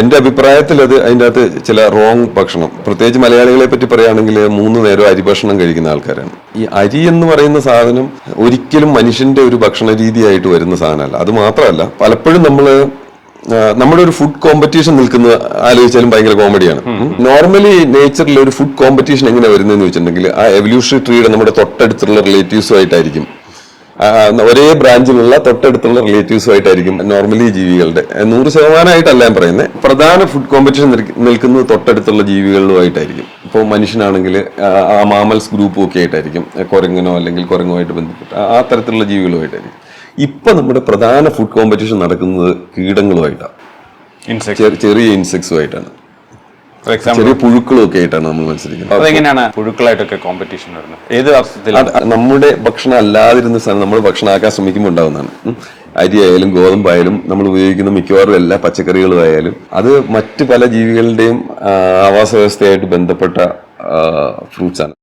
എന്റെ അഭിപ്രായത്തിൽ അത് അതിന്റെ അകത്ത് ചില റോങ് ഭക്ഷണം. പ്രത്യേകിച്ച് മലയാളികളെ പറ്റി പറയുകയാണെങ്കിൽ മൂന്ന് നേരം അരി ഭക്ഷണം കഴിക്കുന്ന ആൾക്കാരാണ്. ഈ അരി എന്ന് പറയുന്ന സാധനം ഒരിക്കലും മനുഷ്യന്റെ ഒരു ഭക്ഷണ രീതിയായിട്ട് വരുന്ന സാധനമല്ല. അത് മാത്രമല്ല പലപ്പോഴും നമ്മൾ നമ്മുടെ ഒരു ഫുഡ് കോമ്പറ്റീഷൻ നിൽക്കുന്ന ആലോചിച്ചാലും ഭയങ്കര കോമഡിയാണ് നോർമലി നേച്ചറിൽ ഒരു ഫുഡ് കോമ്പറ്റീഷൻ എങ്ങനെ വരുന്നതെന്ന് വെച്ചിട്ടുണ്ടെങ്കിൽ ആ എവല്യൂഷണറി ട്രീയുടെ നമ്മുടെ തൊട്ടടുത്തുള്ള റിലേറ്റീവ്സുമായിട്ടായിരിക്കും ഒരേ ബ്രാഞ്ചിലുള്ള തൊട്ടടുത്തുള്ള റിലേറ്റീവ്സുമായിട്ടായിരിക്കും നോർമലി ജീവികളുടെ. നൂറ് ശതമാനമായിട്ടല്ല ഞാൻ പറയുന്നത് പ്രധാന ഫുഡ് കോമ്പറ്റീഷൻ നിൽക്കുന്നത് തൊട്ടടുത്തുള്ള ജീവികളിലുമായിട്ടായിരിക്കും. ഇപ്പോൾ മനുഷ്യനാണെങ്കിൽ ആ മാമൽസ് ഗ്രൂപ്പും ഒക്കെ ആയിട്ടായിരിക്കും. കുരങ്ങനോ അല്ലെങ്കിൽ കുരങ്ങുമായിട്ട് ബന്ധപ്പെട്ട ആ- തരത്തിലുള്ള ജീവികളുമായിട്ടായിരിക്കും. ഇപ്പം നമ്മുടെ പ്രധാന ഫുഡ് കോമ്പറ്റീഷൻ നടക്കുന്നത് കീടങ്ങളുമായിട്ടാണ്. ചെറിയ- ഇൻസെക്ട്സുമായിട്ടാണ് ചെറിയ പുഴുക്കളും ഒക്കെ ആയിട്ടാണ് നമ്മൾ മത്സരിക്കുന്നത്. അതെങ്ങനെയാണ് പുഴുക്കളായിട്ടൊക്കെ കോമ്പറ്റീഷൻ വരുന്നത്? ഏത് അർത്ഥത്തിൽ നമ്മുടെ ഭക്ഷണം അല്ലാതിരുന്ന സാധനം നമ്മൾ ഭക്ഷണമാക്കാൻ ശ്രമിക്കുമ്പോൾ ഉണ്ടാവുന്നതാണ്. അരി ആയാലും ഗോതമ്പായാലും നമ്മൾ ഉപയോഗിക്കുന്ന മിക്കവാറും എല്ലാ പച്ചക്കറികളും ആയാലും അത് മറ്റ് പല ജീവികളുടെയും ആവാസ വ്യവസ്ഥയായിട്ട് ബന്ധപ്പെട്ട ഫ്രൂട്ട്സ് ആണ്.